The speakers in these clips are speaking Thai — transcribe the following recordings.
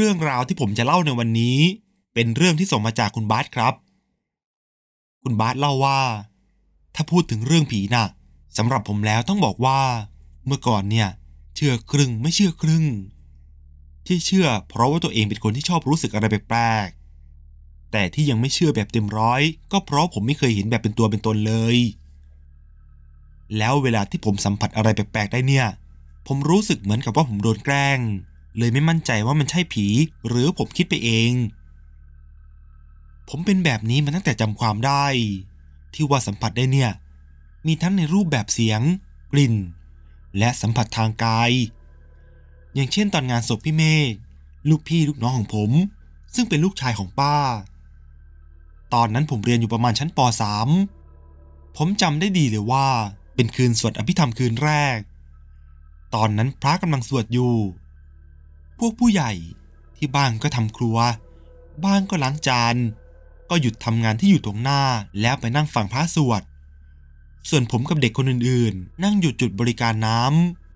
รื่องราวที่ผมจะเล่าในวันนี้ เป็นเรื่องที่ส่งมาจากคุณบาสครับ คุณบาสเล่าว่า ถ้าพูดถึงเรื่องผีน่ะสำหรับผมแล้วต้องบอกว่า เมื่อก่อนเนี่ย เชื่อครึ่งไม่เชื่อครึ่ง ที่เชื่อ เพราะว่าตัวเองเป็นคนที่ชอบรู้สึกอะไรแปลกๆแต่ที่ยังไม่เชื่อแบบเต็มร้อย ก็เพราะผมไม่เคยเห็นแบบเป็นตัวเป็นตนเลย แล้วเวลาที่ผมสัมผัสอะไรแปลกๆได้เนี่ย ผมรู้สึกเหมือนกับว่าผมโดนแกล้ง เลยไม่มั่นใจว่ามันใช่ผี หรือผมคิดไปเอง ผมเป็นแบบนี้มาตั้งแต่จำความได้ ที่ว่าสัมผัสได้เนี่ย มีทั้งในรูปแบบเสียง กลิ่น และสัมผัสทางกาย อย่างเช่นตอนงานศพพี่เมฆลูกพี่ลูกน้องของผม ซึ่งเป็นลูกชายของป้า ตอนนั้นผมเรียนอยู่ประมาณชั้นป .3 ผมจำได้ดีเลยว่า เป็นคืนสวดอภิธรรมคืนแรก ตอนนั้นพระกำลังสวดอยู่ พวกผู้ใหญ่ที่บ้านก็ทำครัว บ้านก็ล้างจาน ก็หยุดทำงานที่อยู่ตรงหน้าแล้วไปนั่งฟังพระสวด ส่วนผมกับเด็กคนอื่นๆ นั่งอยู่จุดบริการน้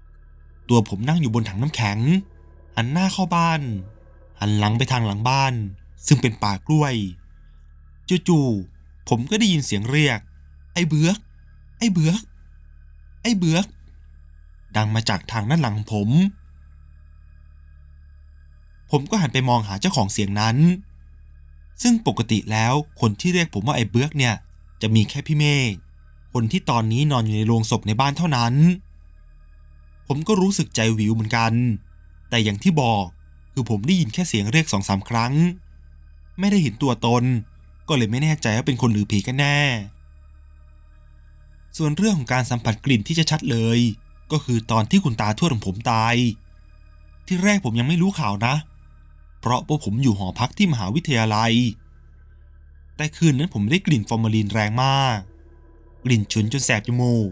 ำ ตัวผมนั่งอยู่บนถังน้ำแข็ง หันหน้าเข้าบ้าน หันหลังไปทางหลังบ้าน ซึ่งเป็นป่ากล้วย จู่ๆ ผมก็ได้ยินเสียงเรียก ไอ้เบือก ไอ้เบือก ไอ้เบือก ดังมาจากทางด้านหลังผม ผมก็หันไปมองหาเจ้าของเสียงนั้น ซึ่งปกติแล้วคนที่เรียกผมว่าไอ้เบือกเนี่ย จะมีแค่พี่เมฆคนที่ตอนนี้นอนอยู่ในโรงศพในบ้านเท่านั้น ผมก็รู้สึกใจวิวเหมือนกัน แต่อย่างที่บอกคือผมได้ยินแค่เสียงเรียกสองสามครั้ง ไม่ได้เห็นตัวตน ก็เลยไม่แน่ใจว่าเป็นคนหรือผีกันแน่ ส่วนเรื่องของการสัมผัสกลิ่นที่จะชัดเลย ก็คือตอนที่คุณตาทวดของผมตาย ที่แรกผมยังไม่รู้ข่าวนะ เพราะพวกผมอยู่หอพักที่มหาวิทยาลัย แต่คืนนั้นผมได้กลิ่นฟอร์มาลีนแรงมาก กลิ่นฉุนจนแสบจมูก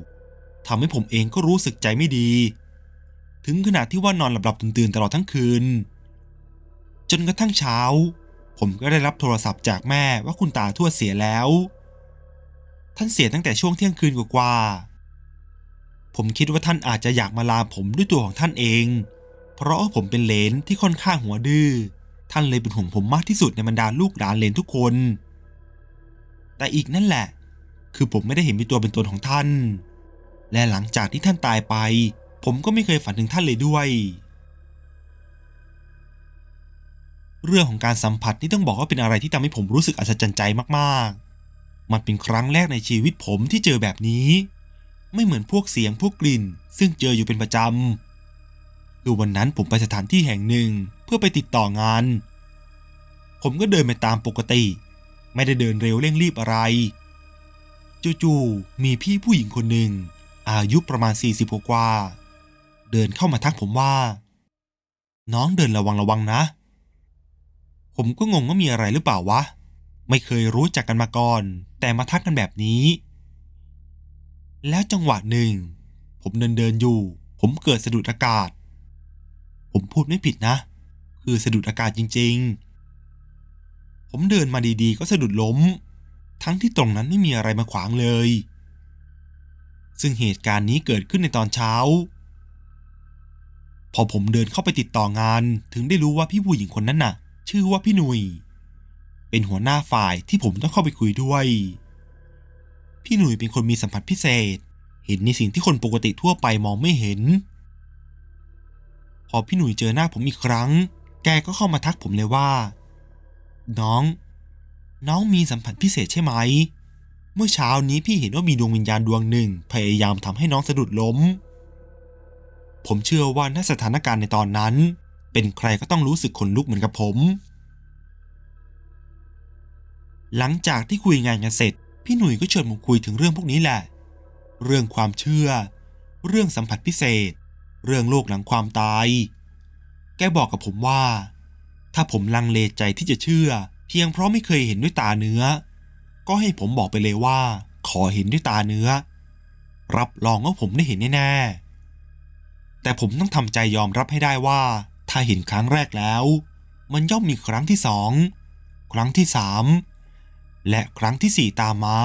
ทำให้ผมเองก็รู้สึกใจไม่ดี ถึงขนาดที่ว่านอนหลับๆตื่นๆตลอดทั้งคืน จนกระทั่งเช้า ผมก็ได้รับโทรศัพท์จากแม่ว่าคุณตาทวดเสียแล้ว ท่านเสียตั้งแต่ช่วงเที่ยงคืนกว่าๆผมคิดว่าท่านอาจจะอยากมาลาผมด้วยตัวของท่านเอง เพราะผมเป็นเลนที่ค่อนข้างหัวดื้อ ท่านเลยเป็นห่วงผมมากที่สุดในบรรดาลูกหลานเลนทุกคน แต่อีกนั่นแหละ คือผมไม่ได้เห็นมีตัวเป็นตนของท่าน และหลังจากที่ท่านตายไป ผมก็ไม่เคยฝันถึงท่านเลยด้วย เรื่องของการสัมผัสนี่ต้องบอกว่าเป็นอะไรที่ทำให้ผมรู้สึกอัศจรรย์ใจมากๆ มันเป็นครั้งแรกในชีวิตผมที่เจอแบบนี้ ไม่เหมือนพวกเสียงพวกกลิ่น ซึ่งเจออยู่เป็นประจำ คือวันนั้นผมไปสถานที่แห่งหนึ่งเพื่อไปติดต่องาน ผมก็เดินไปตามปกติ ไม่ได้เดินเร็วเร่งรีบอะไร จู่ๆ มีพี่ผู้หญิงคนหนึ่ง อายุประมาณ 40 กว่า เดินเข้ามาทักผมว่า น้องเดินระวังระวังนะ ผมก็งงว่ามีอะไรหรือเปล่าวะ ไม่เคยรู้จักกันมาก่อน แต่มาทักกันแบบนี้ แล้วจังหวะหนึ่ง ผมเดินเดินอยู่ ผมเกิดสะดุดอากาศ ผมพูดไม่ผิดนะ คือสะดุดอากาศจริง ๆ ผมเดินมาดีๆ ก็สะดุดล้ม ทั้งที่ตรงนั้นไม่มีอะไรมาขวางเลย ซึ่งเหตุการณ์นี้เกิดขึ้นในตอนเช้า พอผมเดินเข้าไปติดต่องานถึงได้รู้ว่าพี่ผู้หญิงคนนั้นน่ะ ชื่อว่าพี่หนุยเป็นหัวหน้าฝ่ายที่ผมต้องเข้าไปคุยด้วย พี่หนุยเป็นคนมีสัมผัสพิเศษ เห็นในสิ่งที่คนปกติทั่วไปมองไม่เห็น พอพี่หนุ่ยเจอหน้าผมอีกครั้ง แกก็เข้ามาทักผมเลยว่า น้อง น้องมีสัมผัสพิเศษใช่ไหม เมื่อเช้านี้พี่เห็นว่ามีดวงวิญญาณดวงหนึ่ง พยายามทำให้น้องสะดุดล้ม ผมเชื่อว่าในสถานการณ์ในตอนนั้น เป็นใครก็ต้องรู้สึกขนลุกเหมือนกับผม หลังจากที่คุยงานกันเสร็จ พี่หนุ่ยก็ชวนผมคุยถึงเรื่องพวกนี้แหละ เรื่องความเชื่อ เรื่องสัมผัสพิเศษ เรื่องโลกหลังความตาย แกบอกกับผมว่า ถ้าผมลังเลใจที่จะเชื่อ เพียงเพราะไม่เคยเห็นด้วยตาเนื้อ ก็ให้ผมบอกไปเลยว่า ขอเห็นด้วยตาเนื้อ รับรองว่าผมได้เห็นแน่ๆแต่ผมต้องทำใจยอมรับให้ได้ว่า ถ้าเห็นครั้งแรกแล้ว มันย่อมมีครั้งที่สองครั้งที่สามและครั้งที่สี่ตามมา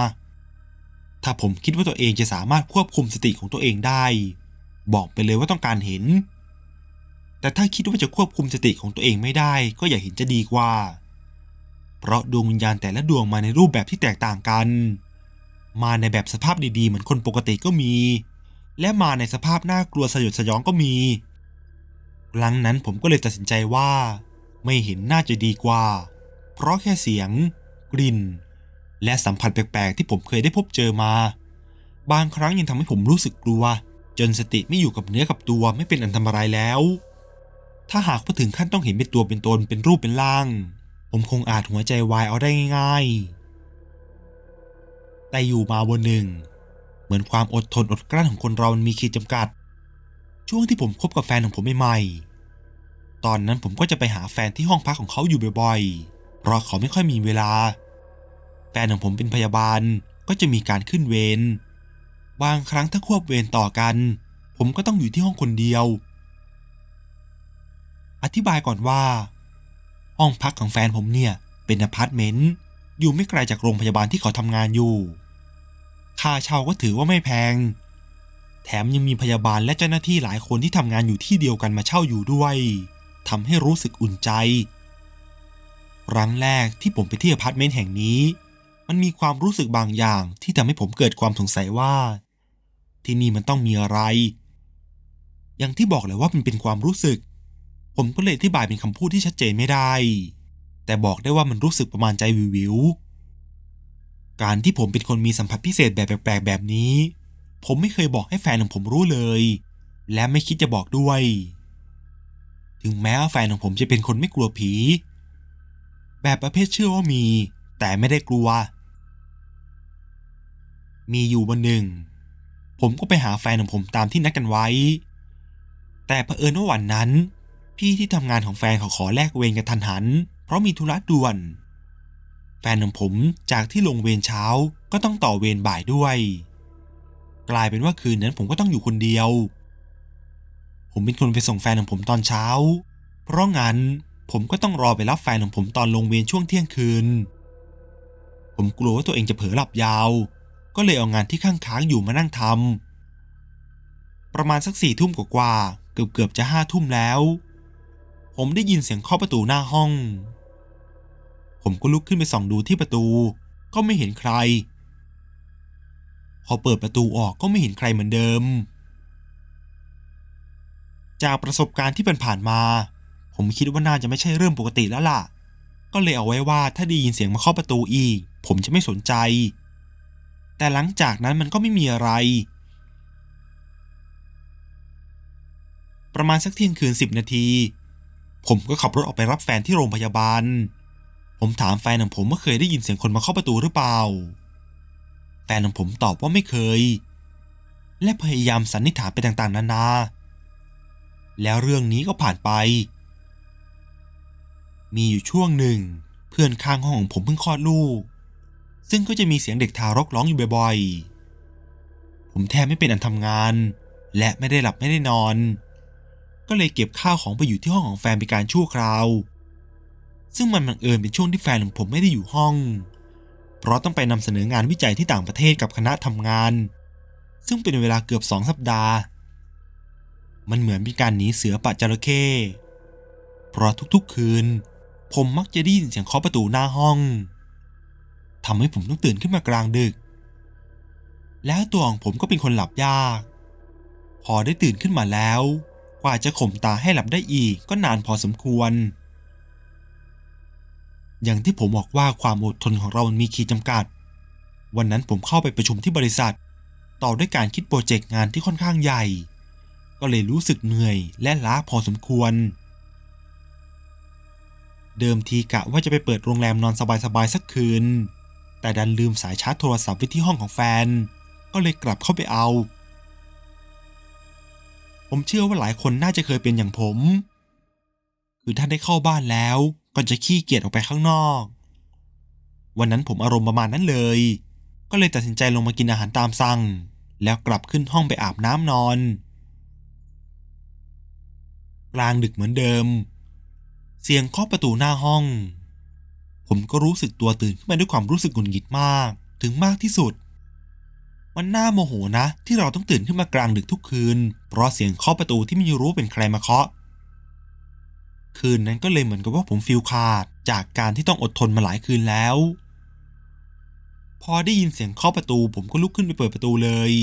ถ้าผมคิดว่าตัวเองจะสามารถควบคุมสติของตัวเองได้ บอกไปเลยว่าต้องการเห็น แต่ถ้าคิดว่าจะควบคุมสติของตัวเองไม่ได้ ก็อย่าเห็นจะดีกว่า เพราะดวงวิญญาณแต่ละดวงมาในรูปแบบที่แตกต่างกัน มาในแบบสภาพดีๆ เหมือนคนปกติก็มี และมาในสภาพน่ากลัวสยดสยองก็มีครั้งนั้นผมก็เลยตัดสินใจว่า ไม่เห็นน่าจะดีกว่า เพราะแค่เสียง กลิ่น และสัมผัสแปลกๆที่ผมเคยได้พบเจอมา บางครั้งยังทำให้ผมรู้สึกกลัว จนสติไม่อยู่กับเนื้อกับตัวไม่เป็นอันตรายแล้ว ถ้าหากพอถึงขั้นต้องเห็นเป็นตัวเป็นตนเป็นรูปเป็นร่าง ผมคงอาจหัวใจวายเอาได้ง่าย ๆ แต่อยู่มาวันหนึ่ง เหมือนความอดทนอดกลั้นของคนเรามันมีขีดจำกัด ช่วงที่ผมคบกับแฟนของผมใหม่ๆตอนนั้นผมก็จะไปหาแฟนที่ห้องพักของเขาอยู่บ่อยๆ เพราะเขาไม่ค่อยมีเวลา แฟนของผมเป็นพยาบาลก็จะมีการขึ้นเวร บางครั้งถ้าควบเวรต่อกัน ผมก็ต้องอยู่ที่ห้องคนเดียว อธิบายก่อนว่า ห้องพักของแฟนผมเนี่ยเป็นอพาร์ตเมนต์อยู่ไม่ไกลจากโรงพยาบาลที่เขาทำงานอยู่ ค่าเช่าก็ถือว่าไม่แพง แถมยังมีพยาบาลและเจ้าหน้าที่หลายคนที่ทำงานอยู่ที่เดียวกันมาเช่าอยู่ด้วยทำให้รู้สึกอุ่นใจครั้งแรกที่ผมไปที่อพาร์ตเมนต์แห่งนี้ มันมีความรู้สึกบางอย่างที่ทำให้ผมเกิดความสงสัยว่า ที่นี่มันต้องมีอะไร อย่างที่บอกเลยว่ามันเป็นความรู้สึก ผมก็เลยอธิบายเป็นคำพูดที่ชัดเจนไม่ได้ แต่บอกได้ว่ามันรู้สึกประมาณใจวิววิวๆการที่ผมเป็นคนมีสัมผัสพิเศษแบบแปลกๆแบบนี้ ผมไม่เคยบอกให้แฟนของผมรู้เลย และไม่คิดจะบอกด้วย ถึงแม้ว่าแฟนของผมจะเป็นคนไม่กลัวผี แบบประเภทเชื่อว่ามี แต่ไม่ได้กลัวมีอยู่วันหนึ่ง ผมก็ไปหาแฟนของผมตามที่นัดกันไว้ แต่เผอิญว่าวันนั้น พี่ที่ทำงานของแฟนเขาขอแลกเวรกันทันหัน เพราะมีธุระด่วน แฟนของผมจากที่ลงเวรเช้าก็ต้องต่อเวรบ่ายด้วย กลายเป็นว่าคืนนั้นผมก็ต้องอยู่คนเดียว ผมเป็นคนไปส่งแฟนของผมตอนเช้า เพราะงั้นผมก็ต้องรอไปรับแฟนของผมตอนลงเวรช่วงเที่ยงคืน ผมกลัวว่าตัวเองจะเผลอหลับยาว ก็เลยเอางานที่ข้างค้างอยู่มานั่งทำประมาณสักสี่ทุ่มกว่าๆเกือบเกือบๆจะห้าทุ่มแล้ว ผมได้ยินเสียงเคาะประตูหน้าห้อง ผมก็ลุกขึ้นไปส่องดูที่ประตูก็ไม่เห็นใคร พอเปิดประตูออกก็ไม่เห็นใครเหมือนเดิม จากประสบการณ์ที่ผ่านมา ผมคิดว่าน่าจะไม่ใช่เรื่องปกติแล้วล่ะ ก็เลยเอาไว้ว่าถ้าได้ยินเสียงมาเคาะประตูอีก ผมจะไม่สนใจ แต่หลังจากนั้นมันก็ไม่มีอะไร ประมาณสักเที่ยงคืนสิบนาที ผมก็ขับรถออกไปรับแฟนที่โรงพยาบาล ผมถามแฟนของผมว่าเคยได้ยินเสียงคนมาเคาะประตูหรือเปล่า แฟนของผมตอบว่าไม่เคย และพยายามสันนิษฐานไปต่างๆ นานา แล้วเรื่องนี้ก็ผ่านไป มีอยู่ช่วงหนึ่ง เพื่อนข้างห้องของผมเพิ่งคลอดลูก ซึ่งก็จะมีเสียงเด็กทารกร้องอยู่บ่อยๆ ผมแทบไม่เป็นอันทำงาน และไม่ได้หลับไม่ได้นอน ก็เลยเก็บข้าวของไปอยู่ที่ห้องของแฟนเป็นการชั่วคราว ซึ่งมันบังเอิญเป็นช่วงที่แฟนของผมไม่ได้อยู่ห้อง เพราะต้องไปนำเสนองานวิจัยที่ต่างประเทศกับคณะทำงาน ซึ่งเป็นเวลาเกือบสองสัปดาห์ มันเหมือนเป็นการหนีเสือป่าจระเข้เพราะทุกๆคืน ผมมักจะได้ยินเสียงเคาะประตูหน้าห้อง ทำให้ผมต้องตื่นขึ้นมากลางดึก แล้วตัวของผมก็เป็นคนหลับยาก พอได้ตื่นขึ้นมาแล้ว กว่าจะข่มตาให้หลับได้อีกก็นานพอสมควร อย่างที่ผมบอกว่าความอดทนของเรามันมีขีดจำกัด วันนั้นผมเข้าไปประชุมที่บริษัท ต่อด้วยการคิดโปรเจกต์งานที่ค่อนข้างใหญ่ ก็เลยรู้สึกเหนื่อยและล้าพอสมควรเดิมทีกะว่าจะไปเปิดโรงแรมนอนสบายๆสักคืน แต่ดันลืมสายชาร์จโทรศัพท์ไว้ที่ห้องของแฟน ก็เลยกลับเข้าไปเอา ผมเชื่อว่าหลายคนน่าจะเคยเป็นอย่างผม คือถ้าได้เข้าบ้านแล้วก็จะขี้เกียจออกไปข้างนอก วันนั้นผมอารมณ์ประมาณนั้นเลย ก็เลยตัดสินใจลงมากินอาหารตามสั่ง แล้วกลับขึ้นห้องไปอาบน้ำนอน กลางดึกเหมือนเดิม เสียงเคาะประตูหน้าห้อง ผมก็รู้สึกตัวตื่นขึ้นมาด้วยความรู้สึกหงุดหงิดมาก ถึงมากที่สุด มันน่าโมโหนะ ที่เราต้องตื่นขึ้นมากลางดึกทุกคืน เพราะเสียงเคาะประตูที่ไม่รู้เป็นใครมาเคาะ คืนนั้นก็เลยเหมือนกับว่าผมฟิลขาด จากการที่ต้องอดทนมาหลายคืนแล้ว พอได้ยินเสียงเคาะประตู ผมก็ลุกขึ้นไปเปิดประตูเลย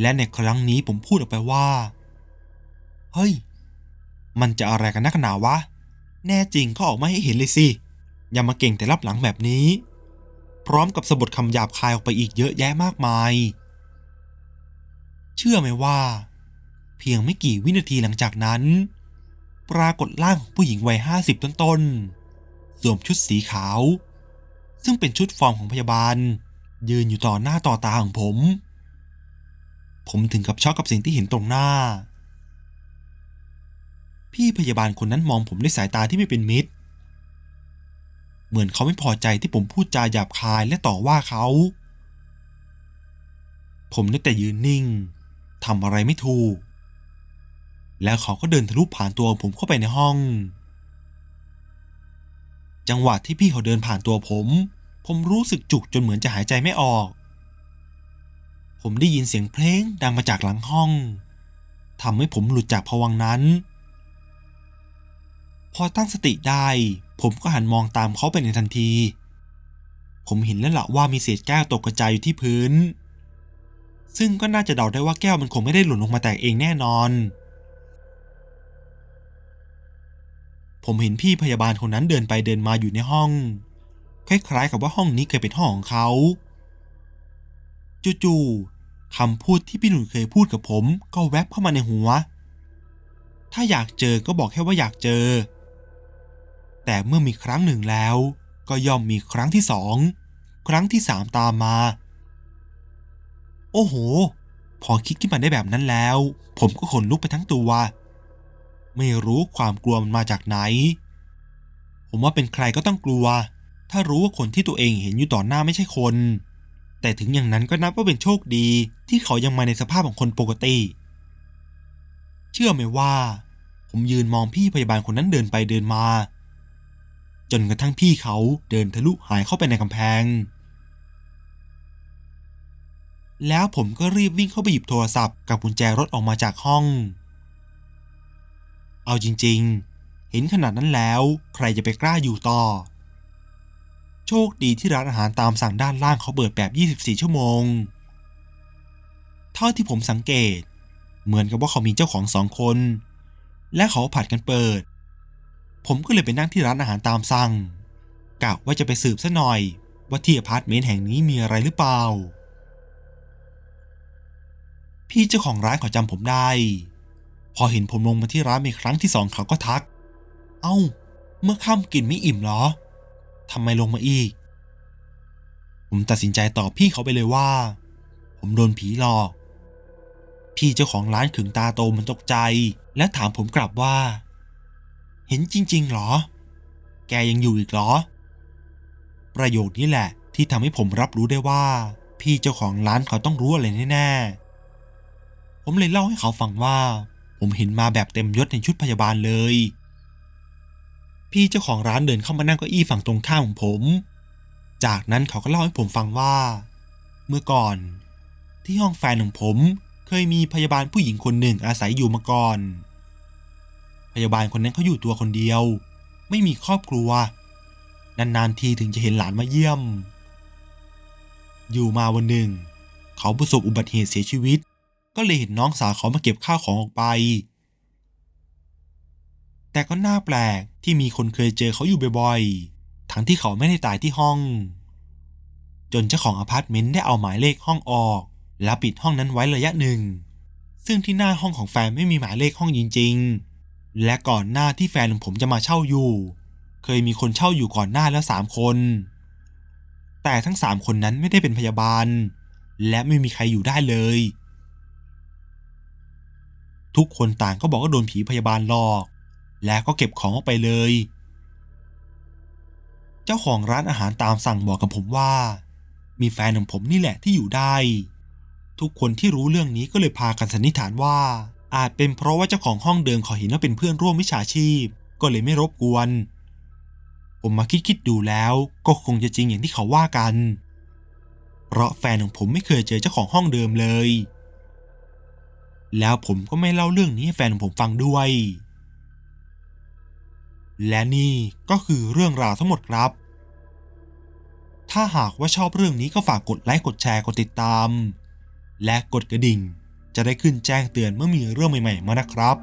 และในครั้งนี้ผมพูดออกไปว่า เฮ้ย มันจะอะไรกันนักหนาวะ แน่จริงก็ออกมาให้เห็นเลยสิ อย่ามาเก่งแต่รับหลังแบบนี้ พร้อมกับสะบดคำหยาบคายออกไปอีกเยอะแยะมากมาย เชื่อไหมว่า เพียงไม่กี่วินาทีหลังจากนั้น ปรากฏร่างของผู้หญิงวัยห้าสิบต้นๆสวมชุดสีขาว ซึ่งเป็นชุดฟอร์มของพยาบาล ยืนอยู่ต่อหน้าต่อตาของผม ผมถึงกับช็อกกับสิ่งที่เห็นตรงหน้า พี่พยาบาลคนนั้นมองผมด้วยสายตาที่ไม่เป็นมิตร เหมือนเขาไม่พอใจที่ผมพูดจาหยาบคายและต่อว่าเขา ผมนึกแต่ยืนนิ่งทำอะไรไม่ถูก แล้วเขาก็เดินทะลุผ่านตัวผมเข้าไปในห้อง จังหวะที่พี่เขาเดินผ่านตัวผม ผมรู้สึกจุกจนเหมือนจะหายใจไม่ออก ผมได้ยินเสียงเพลงดังมาจากหลังห้องทำให้ผมหลุดจากภวังนั้น พอตั้งสติได้ ผมก็หันมองตามเขาไปในทันที ผมเห็นแล้วละว่ามีเศษแก้วตกกระจายอยู่ที่พื้น ซึ่งก็น่าจะเดาได้ว่าแก้วมันคงไม่ได้หล่นลงมาแตกเองแน่นอน ผมเห็นพี่พยาบาลคนนั้นเดินไปเดินมาอยู่ในห้อง คล้ายๆกับว่าห้องนี้เคยเป็นห้องของเขาจู่ๆคำพูดที่พี่หนุ่ยเคยพูดกับผมก็แวบเข้ามาในหัว ถ้าอยากเจอก็บอกแค่ว่าอยากเจอ แต่เมื่อมีครั้งหนึ่งแล้ว ก็ย่อมมีครั้งที่สอง ครั้งที่สามตามมา โอ้โห พอคิดขึ้นมาได้แบบนั้นแล้ว ผมก็ขนลุกไปทั้งตัว ไม่รู้ความกลัวมันมาจากไหน ผมว่าเป็นใครก็ต้องกลัว ถ้ารู้ว่าคนที่ตัวเองเห็นอยู่ต่อหน้าไม่ใช่คน แต่ถึงอย่างนั้นก็นับว่าเป็นโชคดีที่เขายังมาในสภาพของคนปกติ เชื่อไหมว่า ผมยืนมองพี่พยาบาลคนนั้นเดินไปเดินมา จนกระทั่งพี่เขาเดินทะลุหายเข้าไปในกำแพง แล้วผมก็รีบวิ่งเข้าไปหยิบโทรศัพท์กับกุญแจรถออกมาจากห้อง เอาจริงๆ เห็นขนาดนั้นแล้วใครจะไปกล้าอยู่ต่อ โชคดีที่ร้านอาหารตามสั่งด้านล่างเขาเปิดแบบ 24 ชั่วโมง เท่าที่ผมสังเกต เหมือนกับว่าเขามีเจ้าของสองคน และเขาผัดกันเปิด ผมก็เลยไปนั่งที่ร้านอาหารตามสั่งกะว่าจะไปสืบซะหน่อย ว่าที่อพาร์ตเมนต์แห่งนี้มีอะไรหรือเปล่า พี่เจ้าของร้านเขาจำผมได้ พอเห็นผมลงมาที่ร้านเป็นครั้งที่สองเขาก็ทัก เอ้า เมื่อค่ำกินไม่อิ่มเหรอทำไมลงมาอีก ผมตัดสินใจตอบพี่เขาไปเลยว่า ผมโดนผีหลอก พี่เจ้าของร้านขึงตาโตมันตกใจ และถามผมกลับว่า เห็นจริงๆเหรอ แกยังอยู่อีกเหรอ ประโยคนี้แหละที่ทำให้ผมรับรู้ได้ว่า พี่เจ้าของร้านเขาต้องรู้อะไรแน่ๆ ผมเลยเล่าให้เขาฟังว่า ผมเห็นมาแบบเต็มยศในชุดพยาบาลเลย พี่เจ้าของร้านเดินเข้ามานั่งเก้าอี้ฝั่งตรงข้ามของผม จากนั้นเขาก็เล่าให้ผมฟังว่า เมื่อก่อน ที่ห้องแฟนของผมเคยมีพยาบาลผู้หญิงคนหนึ่งอาศัยอยู่มาก่อน ยาบาลคนนั้นเขาอยู่ตัวคนเดียว ไม่มีครอบครัว นานๆทีถึงจะเห็นหลานมาเยี่ยม อยู่มาวันหนึ่ง เขาประสบอุบัติเหตุเสียชีวิต ก็เลยเห็นน้องสาวเขามาเก็บข้าวของออกไป แต่ก็น่าแปลกที่มีคนเคยเจอเขาอยู่บ่อยๆ ทั้งที่เขาไม่ได้ตายที่ห้อง จนเจ้าของอพาร์ตเมนต์ได้เอาหมายเลขห้องออก แล้วปิดห้องนั้นไว้ระยะหนึ่ง ซึ่งที่หน้าห้องของแฟนไม่มีหมายเลขห้องจริงๆ และก่อนหน้าที่แฟนของผมจะมาเช่าอยู่ เคยมีคนเช่าอยู่ก่อนหน้าแล้วสามคน แต่ทั้งสามคนนั้นไม่ได้เป็นพยาบาล และไม่มีใครอยู่ได้เลย ทุกคนต่างก็บอกว่าโดนผีพยาบาลหลอก และก็เก็บของออกไปเลย เจ้าของร้านอาหารตามสั่งบอกกับผมว่า มีแฟนของผมนี่แหละที่อยู่ได้ ทุกคนที่รู้เรื่องนี้ก็เลยพากันสันนิษฐานว่า อาจเป็นเพราะว่าเจ้าของห้องเดิมขอเห็นว่าเป็นเพื่อนร่วมวิชาชีพ ก็เลยไม่รบกวน ผมมาคิดคิดดูแล้วก็คงจะจริงอย่างที่เขาว่ากัน เพราะแฟนของผมไม่เคยเจอเจ้าของห้องเดิมเลย แล้วผมก็ไม่เล่าเรื่องนี้ให้แฟนของผมฟังด้วย และนี่ก็คือเรื่องราวทั้งหมดครับ ถ้าหากว่าชอบเรื่องนี้ก็ฝากกดไลค์กดแชร์กดติดตาม และกดกระดิ่ง จะได้ขึ้นแจ้งเตือนเมื่อมีเรื่องใหม่ๆมานะครับ